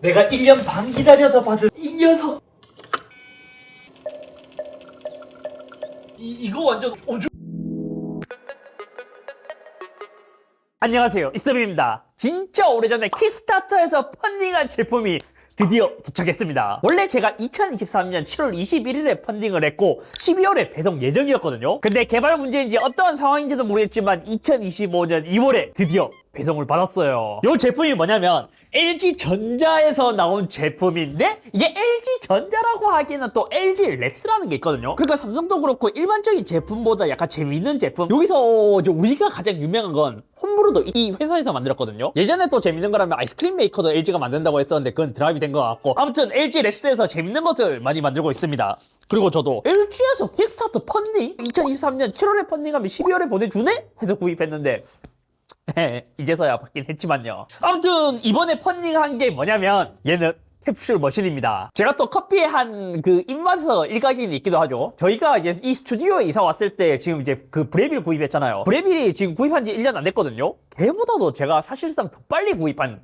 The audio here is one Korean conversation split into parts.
내가 1년 반 기다려서 받은 이 녀석 이, 이거 완전 오죽 안녕하세요 이스름입니다 진짜 오래전에 킥스타터에서 펀딩한 제품이 드디어 도착했습니다. 원래 제가 2023년 7월 21일에 펀딩을 했고 12월에 배송 예정이었거든요. 근데 개발 문제인지 어떠한 상황인지도 모르겠지만 2025년 2월에 드디어 배송을 받았어요. 이 제품이 뭐냐면 LG 전자에서 나온 제품인데 이게 LG 전자라고 하기에는 또 LG 랩스라는 게 있거든요. 그러니까 삼성도 그렇고 일반적인 제품보다 약간 재미있는 제품. 여기서 이제 우리가 가장 유명한 건 홈브루도 이 회사에서 만들었거든요. 예전에 또 재밌는 거라면 아이스크림 메이커도 LG가 만든다고 했었는데 그건 드랍이 된 것 같고 아무튼 LG 랩스에서 재밌는 것을 많이 만들고 있습니다. 그리고 저도 LG에서 킥스타트 펀딩 2023년 7월에 펀딩하면 12월에 보내주네 해서 구입했는데 이제서야 받긴 했지만요. 아무튼 이번에 펀딩한 게 뭐냐면 얘는 캡슐 머신입니다. 제가 또 커피의 한그 입맛에서 일각이 있기도 하죠. 저희가 이제 이 스튜디오에 이사 왔을 때 지금 이제 그 브레빌 구입했잖아요. 브레빌이 지금 구입한 지 1년 안 됐거든요. 걔보다도 제가 사실상 더 빨리 구입한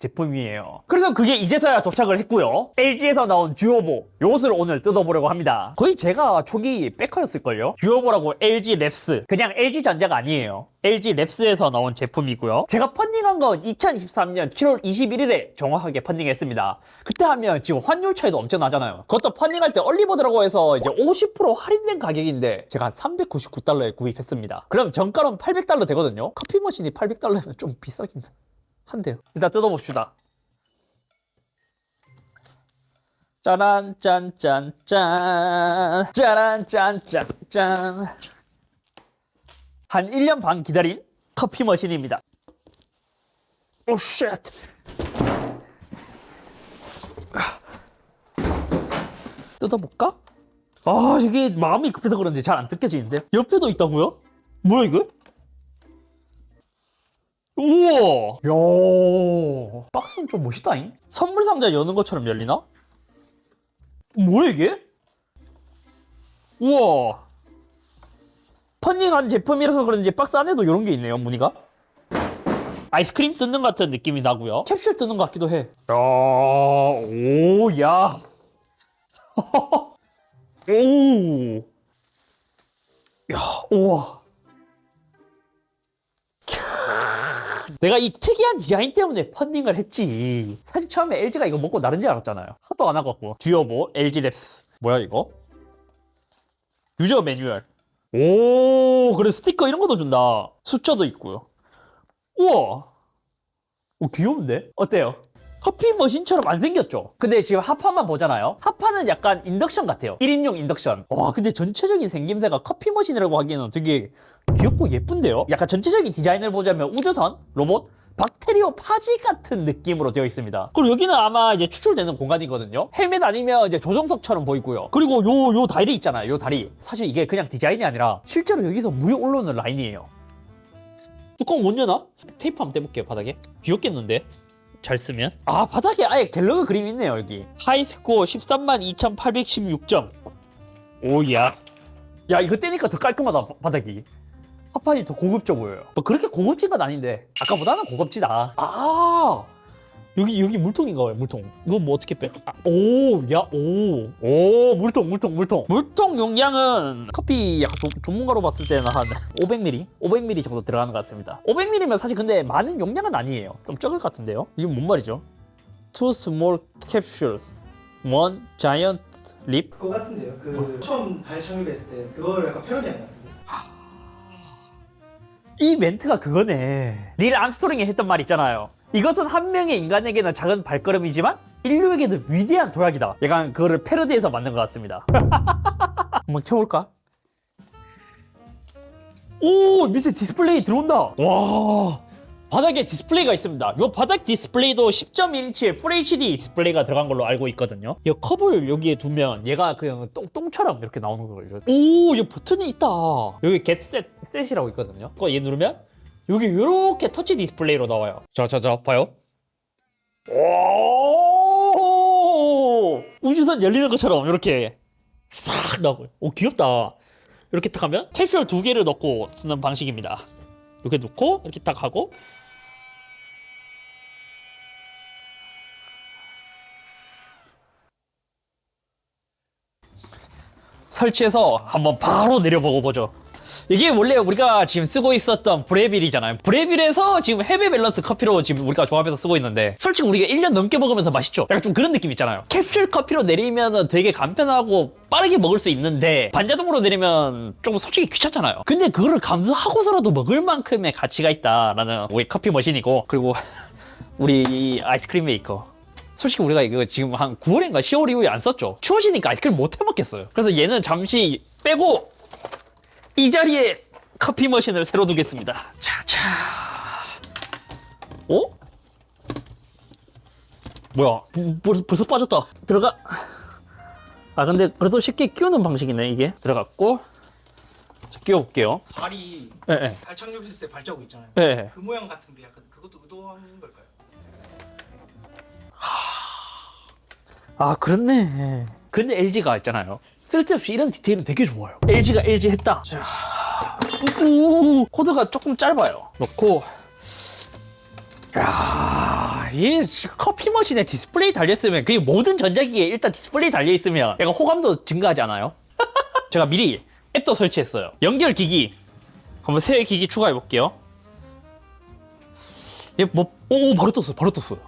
제품이에요. 그래서 그게 이제서야 도착을 했고요. LG에서 나온 듀오보 요것을 오늘 뜯어보려고 합니다. 거의 제가 초기 백커였을걸요. 듀오보라고 LG 랩스 그냥 LG 전자가 아니에요. LG 랩스에서 나온 제품이고요. 제가 펀딩한 건 2023년 7월 21일에 정확하게 펀딩했습니다. 그때 하면 지금 환율 차이도 엄청 나잖아요. 그것도 펀딩할 때 얼리버드라고 해서 이제 50% 할인된 가격인데 제가 한 399달러에 구입했습니다. 그럼 정가로는 800달러 되거든요. 커피 머신이 800달러면 좀 비싸긴 한데요. 일단 뜯어봅시다. 짜란 짠짠 짠 짜란 짠짠 짠 한 1년 반 기다린 커피 머신입니다. 오 쉣. 뜯어볼까? 아 이게 마음이 급해서 그런지 잘 안 뜯겨지는데 옆에도 있다고요? 뭐야 이거? 우와! 야 박스는 좀 멋있다잉? 선물 상자 여는 것처럼 열리나? 뭐야 이게? 우와! 펀딩한 제품이라서 그런지 박스 안에도 이런 게 있네요, 무늬가. 아이스크림 뜯는 것 같은 느낌이 나고요. 캡슐 뜯는 것 같기도 해. 야, 오, 야. 오. 야, 우와. 내가 이 특이한 디자인 때문에 펀딩을 했지. 사실 처음에 LG가 이거 먹고 나른 줄 알았잖아요. 하도 안 하고. 듀오보 LG 랩스. 뭐야 이거? 유저 매뉴얼. 오, 그래 스티커 이런 것도 준다. 숫자도 있고요. 우와. 오, 귀여운데? 어때요? 커피 머신처럼 안 생겼죠? 근데 지금 하파만 보잖아요? 하파는 약간 인덕션 같아요. 1인용 인덕션. 와, 근데 전체적인 생김새가 커피 머신이라고 하기에는 되게 귀엽고 예쁜데요? 약간 전체적인 디자인을 보자면 우주선, 로봇, 박테리오 파지 같은 느낌으로 되어 있습니다. 그리고 여기는 아마 이제 추출되는 공간이거든요. 헬멧 아니면 이제 조정석처럼 보이고요. 그리고 요, 요 다리 있잖아요. 요 다리. 사실 이게 그냥 디자인이 아니라 실제로 여기서 무에 올라오는 라인이에요. 뚜껑 못 여나? 테이프 한번 떼볼게요, 바닥에. 귀엽겠는데? 잘 쓰면. 아, 바닥에 아예 갤러그 그림 있네요, 여기. 하이스코어 13만 2816점. 오야. 야, 이거 떼니까 더 깔끔하다, 바- 바닥이. 하판이 더 고급져 보여요. 뭐 그렇게 고급진 건 아닌데 아까보다는 고급지다. 아 여기 여기 물통인가 봐요 물통. 이거 뭐 어떻게 빼? 아, 오, 야, 오, 오 물통 물통 물통. 물통 용량은 커피 약간 조- 전문가로 봤을 때는 한 500ml, 500ml 정도 들어가는 것 같습니다. 500ml면 사실 근데 많은 용량은 아니에요. 좀 적을 것 같은데요? 이게 뭔 말이죠? Two small capsules, one giant lip. 그거 같은데요. 그 처음 달 착륙했을 때 그걸 약간 패러디한 것 같은데. 이 멘트가 그거네. 닐 암스트롱이 했던 말 있잖아요. 이것은 한 명의 인간에게는 작은 발걸음이지만 인류에게는 위대한 도약이다. 약간 그거를 패러디해서 만든 것 같습니다. 한번 켜볼까? 오 밑에 디스플레이 들어온다. 와 바닥에 디스플레이가 있습니다. 이 바닥 디스플레이도 10.1인치의 FHD 디스플레이가 들어간 걸로 알고 있거든요. 이 컵을 여기에 두면 얘가 그냥 똥, 똥처럼 이렇게 나오는 거예요. 오, 이 버튼이 있다. 여기 겟셋 셋이라고 있거든요. 그거 얘 누르면 여기 이렇게 터치 디스플레이로 나와요. 자, 자, 자, 봐요. 오, 우주선 열리는 것처럼 이렇게 싹 나오고요. 오, 귀엽다. 이렇게 딱 하면 캡슐 두 개를 넣고 쓰는 방식입니다. 이렇게 넣고 이렇게 딱 하고 설치해서 한번 바로 내려보고 보죠. 이게 원래 우리가 지금 쓰고 있었던 브레빌이잖아요. 브레빌에서 지금 헤비 밸런스 커피로 지금 우리가 조합해서 쓰고 있는데 솔직히 우리가 1년 넘게 먹으면서 맛있죠? 약간 좀 그런 느낌 있잖아요. 캡슐 커피로 내리면 되게 간편하고 빠르게 먹을 수 있는데 반자동으로 내리면 좀 솔직히 귀찮잖아요. 근데 그거를 감수하고서라도 먹을 만큼의 가치가 있다라는 우리 커피 머신이고 그리고 우리 이 아이스크림 메이커 솔직히 우리가 이거 지금 한 9월인가 10월 이후에 안 썼죠. 추워지니까 아이스크림 못 해먹겠어요. 그래서 얘는 잠시 빼고 이 자리에 커피 머신을 새로 두겠습니다. 차차. 어? 뭐야? 벌, 벌써 빠졌다. 들어가. 아 근데 그래도 쉽게 끼우는 방식이네 이게. 들어갔고. 자, 끼워볼게요. 발이 예, 예. 발 착륙했을 때 발자국 있잖아요. 예. 그 모양 같은데 약간 그것도 의도한 걸까요? 아 그렇네. 근데 LG가 있잖아요. 쓸데없이 이런 디테일은 되게 좋아요. LG가 LG 했다. 자, 우, 코드가 조금 짧아요. 넣고. 야, 이 커피 머신에 디스플레이 달려있으면 그게 모든 전자기기에 일단 디스플레이 달려 있으면 약간 호감도 증가하지 않아요? 제가 미리 앱도 설치했어요. 연결 기기. 한번 새 기기 추가해 볼게요. 얘 뭐 오, 오 바로 떴어 바로 떴어요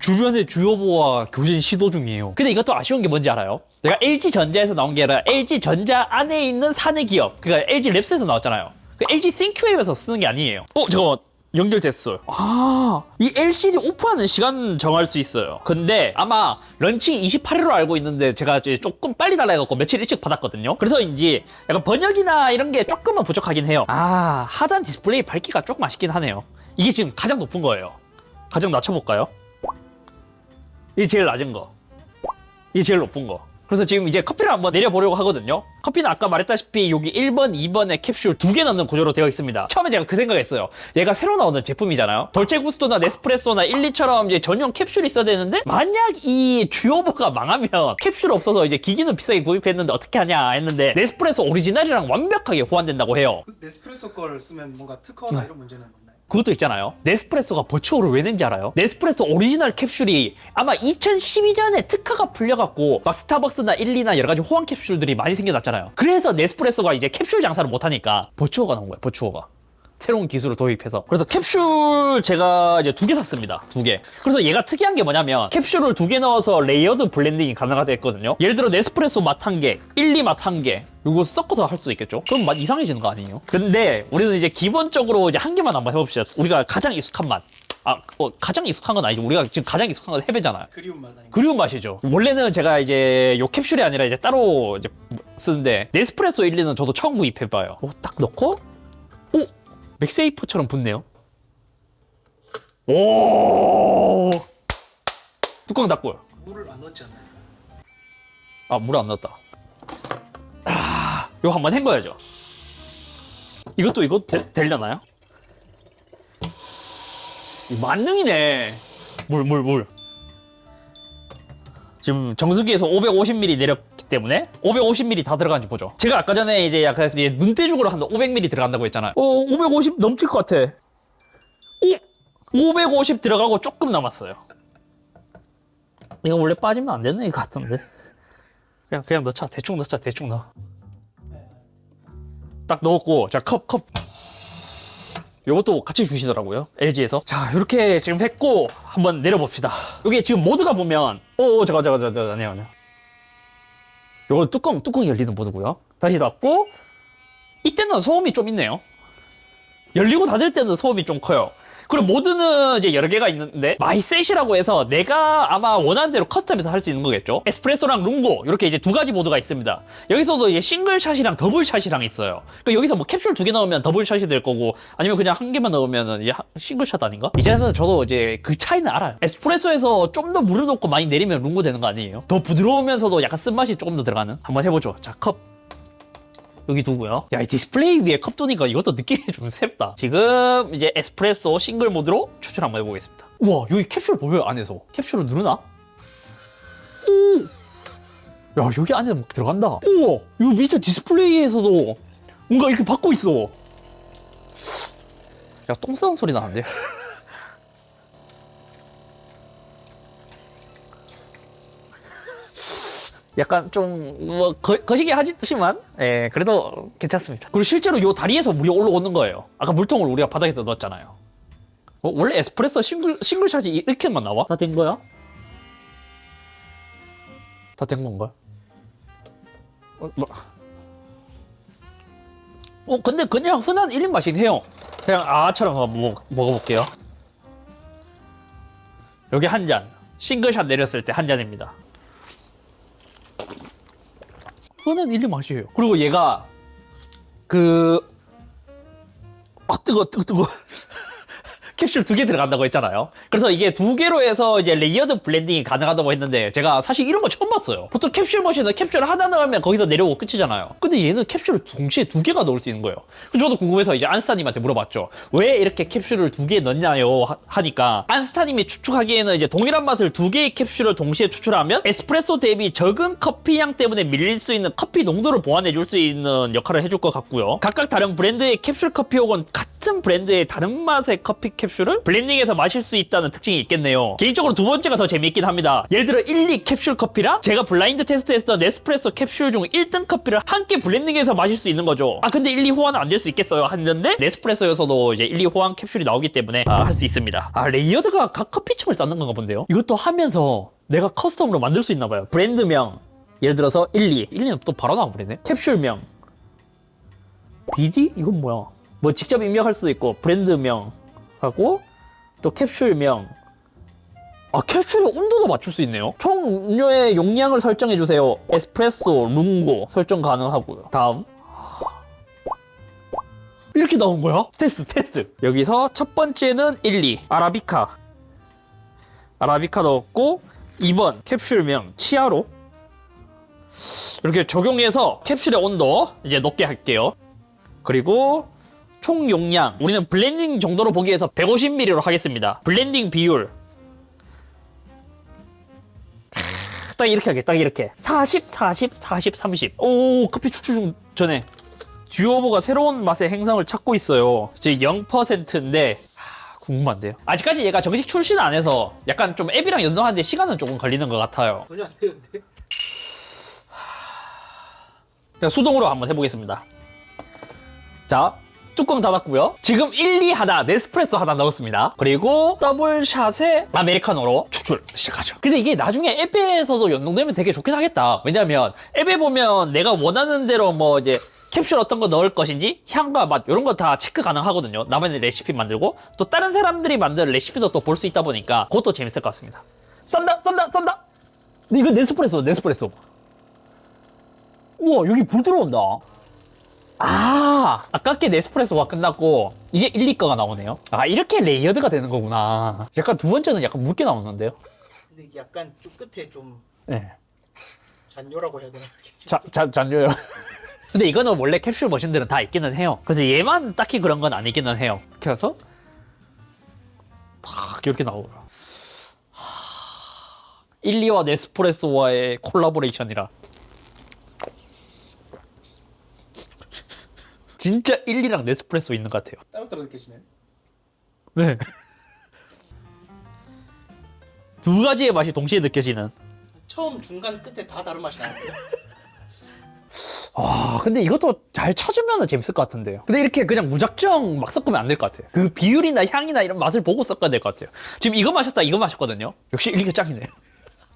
주변의 주요보와 교신 시도 중이에요. 근데 이것도 아쉬운 게 뭔지 알아요? 내가 LG 전자에서 나온 게 아니라 LG 전자 안에 있는 사내 기업, 그러니까 LG 랩스에서 나왔잖아요. 그 LG 싱큐앱에서 쓰는 게 아니에요. 어, 잠깐만. 연결됐어요. 아, 이 LCD 오프하는 시간 정할 수 있어요. 근데 아마 런칭 28일로 알고 있는데 제가 이제 조금 빨리 달라 해갖고 며칠 일찍 받았거든요. 그래서 이제 약간 번역이나 이런 게 조금은 부족하긴 해요. 아, 하단 디스플레이 밝기가 조금 아쉽긴 하네요. 이게 지금 가장 높은 거예요. 가장 낮춰볼까요? 이게 제일 낮은 거. 이게 제일 높은 거. 그래서 지금 이제 커피를 한번 내려보려고 하거든요. 커피는 아까 말했다시피 여기 1번, 2번에 캡슐 두 개 넣는 구조로 되어 있습니다. 처음에 제가 그 생각했어요. 얘가 새로 나오는 제품이잖아요. 돌체구스토나 네스프레소나 1, 2처럼 이제 전용 캡슐이 있어야 되는데 만약 이 주요보가 망하면 캡슐 없어서 이제 기기는 비싸게 구입했는데 어떻게 하냐 했는데 네스프레소 오리지널이랑 완벽하게 호환된다고 해요. 그 네스프레소 거를 쓰면 뭔가 특허나 이런 문제는? 그것도 있잖아요. 네스프레소가 버추어를 왜 낸지 알아요? 네스프레소 오리지널 캡슐이 아마 2012년에 특허가 풀려갖고 막 스타벅스나 1, 2나 여러 가지 호환 캡슐들이 많이 생겨났잖아요. 그래서 네스프레소가 이제 캡슐 장사를 못하니까 버추어가 나온 거예요. 버추어가. 새로운 기술을 도입해서 그래서 캡슐 제가 이제 두 개 샀습니다 두 개 그래서 얘가 특이한 게 뭐냐면 캡슐을 두 개 넣어서 레이어드 블렌딩이 가능하다 했거든요 예를 들어 네스프레소 맛 한개 1, 2 맛 한개 이거 섞어서 할 수 있겠죠 그럼 맛 이상해지는 거 아니에요 근데 우리는 이제 기본적으로 이제 한 개만 한번 해봅시다 우리가 가장 익숙한 맛 아, 어, 가장 익숙한 건 아니죠. 우리가 지금 가장 익숙한 건 해배잖아요. 그리운 맛 아닌가? 그리운 맛이죠. 원래는 제가 이제 요 캡슐이 아니라 이제 따로 이제 쓰는데 네스프레소 1, 2는 저도 처음 구입해봐요. 오, 딱 넣고 오 맥세이프처럼 붙네요. 오 뚜껑 닫고요. 물을 안 넣었지 않나요? 아, 물 안 넣었다. 아, 이거 한번 헹궈야죠. 이것도 이거 되, 되려나요? 이 만능이네. 물, 물, 물. 지금 정수기에서 550ml 내렸기 때문에 550ml 다 들어간지 보죠. 제가 아까 전에 이제 약간 눈대중으로 한 500ml 들어간다고 했잖아요. 어, 550 넘칠 것 같아. 오, 550 들어가고 조금 남았어요. 이거 원래 빠지면 안 되는 것 같은데. 그냥 그냥 넣자 대충 넣자 대충 넣어 딱 넣었고 자 컵 컵 요것도 같이 주시더라고요 LG에서 자 이렇게 지금 했고 한번 내려 봅시다 여기 지금 모드가 보면 오 잠깐 잠깐 잠깐 아니요 아니요 요거 뚜껑 뚜껑이 열리는 모드고요. 다시 닫고 이때는 소음이 좀 있네요. 열리고 닫을 때는 소음이 좀 커요 그리고 모드는 이제 여러 개가 있는데 마이셋이라고 해서 내가 아마 원하는 대로 커스텀해서 할 수 있는 거겠죠? 에스프레소랑 룽고 이렇게 이제 두 가지 모드가 있습니다. 여기서도 이제 싱글샷이랑 더블샷이랑 있어요. 그러니까 여기서 뭐 캡슐 두 개 넣으면 더블샷이 될 거고 아니면 그냥 한 개만 넣으면 이제 하- 싱글샷 아닌가? 이제는 저도 이제 그 차이는 알아요. 에스프레소에서 좀 더 물을 넣고 많이 내리면 룽고 되는 거 아니에요? 더 부드러우면서도 약간 쓴맛이 조금 더 들어가는? 한번 해보죠. 자 컵 여기 두고요. 야, 이 디스플레이 위에 컵 두니까 이것도 느낌이 좀 새롭다. 지금 이제 에스프레소 싱글 모드로 추출 한번 해보겠습니다. 우와, 여기 캡슐 보여요, 안에서. 캡슐을 누르나? 오! 야, 여기 안에 막 들어간다. 우와, 이거 밑에 디스플레이에서도 뭔가 이렇게 받고 있어. 야, 똥 싸는 소리 나는데? 약간 좀뭐 거시기 하지만 예 그래도 괜찮습니다. 그리고 실제로 요 다리에서 물이 올라오는 거예요. 아까 물통을 우리가 바닥에다 넣었잖아요. 어, 원래 에스프레소 싱글 싱글샷이 이렇게만 나와? 다 된 거야? 다 된 건가? 어, 뭐. 어 근데 그냥 흔한 1인 맛이긴 해요. 그냥 아처럼 한번 먹, 먹어볼게요. 여기 한 잔. 싱글샷 내렸을 때 한 잔입니다. 흔한 1인 맛이에요. 그리고 얘가 그... 아 뜨거 뜨거 뜨거 캡슐 두 개 들어간다고 했잖아요. 그래서 이게 두 개로 해서 이제 레이어드 블렌딩이 가능하다고 했는데 제가 사실 이런 거 처음 봤어요. 보통 캡슐 머신은 캡슐 하나 넣으면 거기서 내려오고 끝이잖아요. 근데 얘는 캡슐을 동시에 두 개가 넣을 수 있는 거예요. 그래서 저도 궁금해서 이제 안스타님한테 물어봤죠. 왜 이렇게 캡슐을 두 개 넣냐요? 하- 하니까 안스타님이 추측하기에는 이제 동일한 맛을 두 개의 캡슐을 동시에 추출하면 에스프레소 대비 적은 커피 양 때문에 밀릴 수 있는 커피 농도를 보완해 줄 수 있는 역할을 해줄 것 같고요. 각각 다른 브랜드의 캡슐 커피 혹은 같은 브랜드의 다른 맛의 커피 캡슐을 블렌딩해서 마실 수 있다는 특징이 있겠네요. 개인적으로 두 번째가 더 재미있긴 합니다. 예를 들어 1, 2 캡슐 커피랑 제가 블라인드 테스트했던 네스프레소 캡슐 중 1등 커피를 함께 블렌딩해서 마실 수 있는 거죠. 아 근데 1, 2 호환은 안 될 수 있겠어요. 했는데 네스프레소에서도 이제 1, 2 호환 캡슐이 나오기 때문에 아, 할 수 있습니다. 아 레이어드가 각 커피층을 쌓는 건가 본데요. 이것도 하면서 내가 커스텀으로 만들 수 있나 봐요. 브랜드명 예를 들어서 1, 2 1, 2는 또 바로 나와버리네. 캡슐명 BD? 이건 뭐야? 뭐 직접 입력할 수도 있고 브랜드명 하고 또 캡슐명. 아 캡슐의 온도도 맞출 수 있네요? 총 음료의 용량을 설정해 주세요. 에스프레소 룽고 설정 가능하고요. 다음. 이렇게 나온 거야? 테스트 테스트. 여기서 첫 번째는 1, 2 아라비카. 아라비카 넣었고 2번 캡슐명 치아로. 이렇게 적용해서 캡슐의 온도 이제 높게 할게요. 그리고 총 용량 우리는 블렌딩 정도로 보기 위해서 150ml로 하겠습니다. 블렌딩 비율. 딱 이렇게 하게 딱 이렇게. 40 40 40 30 오 커피 추출 중 전에. 듀오보가 새로운 맛의 행성을 찾고 있어요. 지금 0%인데 궁금한데요. 아직까지 얘가 정식 출시는 안 해서 약간 좀 앱이랑 연동하는데 시간은 조금 걸리는 것 같아요. 전혀 안 되는데. 그냥 수동으로 한번 해보겠습니다. 자, 뚜껑 닫았고요. 지금 1, 2 하나, 네스프레소 하나 넣었습니다. 그리고 더블샷에 아메리카노로 추출 시작하죠. 근데 이게 나중에 앱에서도 연동되면 되게 좋긴 하겠다. 왜냐면 앱에 보면 내가 원하는 대로 뭐 이제 캡슐 어떤 거 넣을 것인지 향과 맛 이런 거 다 체크 가능하거든요. 나만의 레시피 만들고 또 다른 사람들이 만든 레시피도 또 볼 수 있다 보니까 그것도 재밌을 것 같습니다. 썬다, 썬다, 썬다. 근데 이거 네스프레소, 네스프레소. 우와 여기 불 들어온다 아 아깝게 네스프레소가 끝났고 이제 1, 2거가 나오네요. 아 이렇게 레이어드가 되는 거구나. 약간 두 번째는 약간 묽게 나오는데요? 근데 이게 약간 좀 끝에 좀 네. 잔뇨라고 해야 되나? 이렇게 좀- 자, 자, 잔줘요. 근데 이거는 원래 캡슐 머신들은 다 있기는 해요. 그래서 얘만 딱히 그런 건 아니기는 해요. 해서 탁 이렇게 나오고 1, 2와 네스프레소와의 콜라보레이션이라 진짜 1, 2랑 네스프레소 있는 것 같아요 따로따로 느껴지네. 네. 두 가지의 맛이 동시에 느껴지는. 처음 중간 끝에 다 다른 맛이 나는데. 아, 근데 이것도 잘 찾으면 재밌을 것 같은데요. 근데 이렇게 그냥 무작정 막 섞으면 안 될 것 같아요. 그 비율이나 향이나 이런 맛을 보고 섞어야 될 것 같아요. 지금 이거 마셨다, 이거 마셨거든요. 역시 1, 2가 짱이네.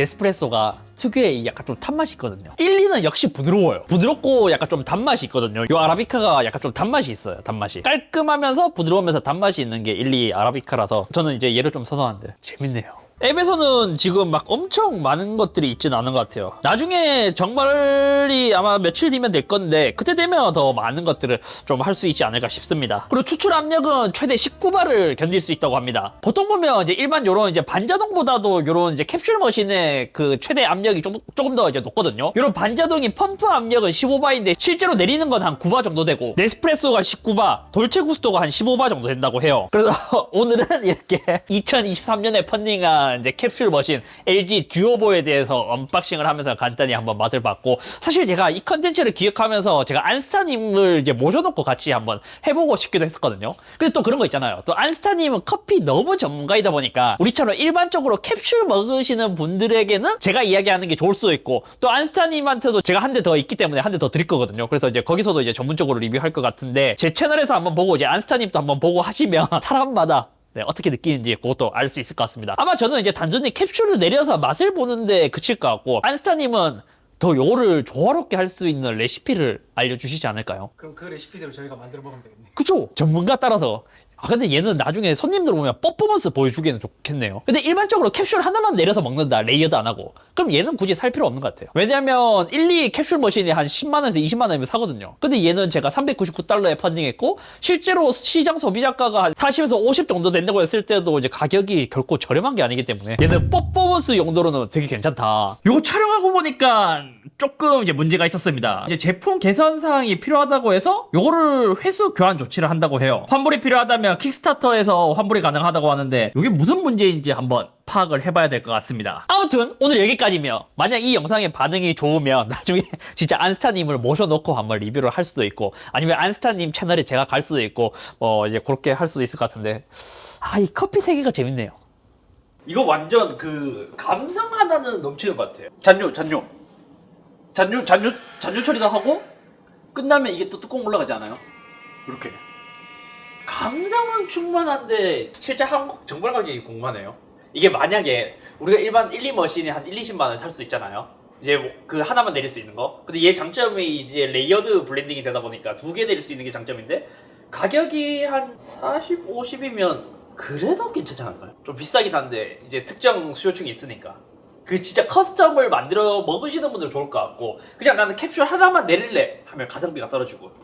네스프레소가 특유의 이 약간 좀 탄맛이 있거든요. 1, 2는 역시 부드러워요. 부드럽고 약간 좀 단맛이 있거든요. 이 아라비카가 약간 좀 단맛이 있어요. 단맛이. 깔끔하면서 부드러우면서 단맛이 있는 게 1, 2 아라비카라서 저는 이제 얘를 좀 선호하는데 재밌네요. 앱에서는 지금 막 엄청 많은 것들이 있지는 않은 것 같아요. 나중에 정말이 아마 며칠 뒤면 될 건데 그때 되면 더 많은 것들을 좀 할 수 있지 않을까 싶습니다. 그리고 추출 압력은 최대 19바를 견딜 수 있다고 합니다. 보통 보면 이제 일반 요런 이제 반자동보다도 요런 이제 캡슐 머신의 그 최대 압력이 좀, 조금 더 이제 높거든요. 요런 반자동이 펌프 압력은 15바인데 실제로 내리는 건 한 9바 정도 되고 네스프레소가 19바, 돌체 구스토가 한 15바 정도 된다고 해요. 그래서 오늘은 이렇게 2023년에 펀딩한 있지만 이제 캡슐 머신 LG 듀오보에 대해서 언박싱을 하면서 간단히 한번 맛을 봤고 사실 제가 이 컨텐츠를 기획하면서 제가 안스타님을 이제 모셔놓고 같이 한번 해보고 싶기도 했었거든요. 근데 또 그런 거 있잖아요. 또 안스타님은 커피 너무 전문가이다 보니까 우리처럼 일반적으로 캡슐 먹으시는 분들에게는 제가 이야기하는 게 좋을 수도 있고 또 안스타님한테도 제가 한 대 더 있기 때문에 한 대 더 드릴 거거든요. 그래서 이제 거기서도 이제 전문적으로 리뷰할 것 같은데 제 채널에서 한번 보고 이제 안스타님도 한번 보고 하시면 사람마다 네, 어떻게 느끼는지 그것도 알 수 있을 것 같습니다. 아마 저는 이제 단순히 캡슐을 내려서 맛을 보는데 그칠 것 같고 안스타님은 더 요거를 조화롭게 할 수 있는 레시피를 알려주시지 않을까요? 그럼 그 레시피대로 저희가 만들어 먹으면 되겠네. 그쵸? 전문가 따라서. 아, 근데 얘는 나중에 손님들 오면 퍼포먼스 보여주기에는 좋겠네요. 근데 일반적으로 캡슐 하나만 내려서 먹는다. 레이어드 안 하고. 그럼 얘는 굳이 살 필요 없는 것 같아요. 왜냐면 1, 2 캡슐 머신이 한 10만원에서 20만원이면 사거든요. 근데 얘는 제가 399달러에 펀딩했고, 실제로 시장 소비자가가 한 40에서 50 정도 된다고 했을 때도 이제 가격이 결코 저렴한 게 아니기 때문에 얘는 퍼포먼스 용도로는 되게 괜찮다. 이거 촬영하고 보니까 조금 이제 문제가 있었습니다. 이제 제품 개선 사항이 필요하다고 해서 요거를 회수 교환 조치를 한다고 해요. 환불이 필요하다면 킥스타터에서 환불이 가능하다고 하는데 이게 무슨 문제인지 한번 파악을 해봐야 될 것 같습니다. 아무튼 오늘 여기까지며 만약 이 영상의 반응이 좋으면 나중에 진짜 안스타님을 모셔놓고 한번 리뷰를 할 수도 있고 아니면 안스타님 채널에 제가 갈 수도 있고 어 이제 그렇게 할 수도 있을 것 같은데 아 이 커피 세계가 재밌네요. 이거 완전 그 감성 하나는 넘치는 것 같아요. 잔뇨, 잔뇨, 잔뇨, 잔뇨, 잔뇨 처리도 하고 끝나면 이게 또 뚜껑 올라가지 않아요? 이렇게. 감성은 충분한데 실제 한국 정발 가격이 궁금하네요. 이게 만약에 우리가 일반 1, 2 머신이 한 1, 20만 원살수 있잖아요. 이제 뭐 그 하나만 내릴 수 있는 거. 근데 얘 장점이 이제 레이어드 블렌딩이 되다 보니까 두 개 내릴 수 있는 게 장점인데 가격이 한 40, 50이면 그래도 괜찮지 않을까요? 좀 비싸긴 한데 이제 특정 수요층이 있으니까 그 진짜 커스텀을 만들어 먹으시는 분들 좋을 것 같고 그냥 나는 캡슐 하나만 내릴래 하면 가성비가 떨어지고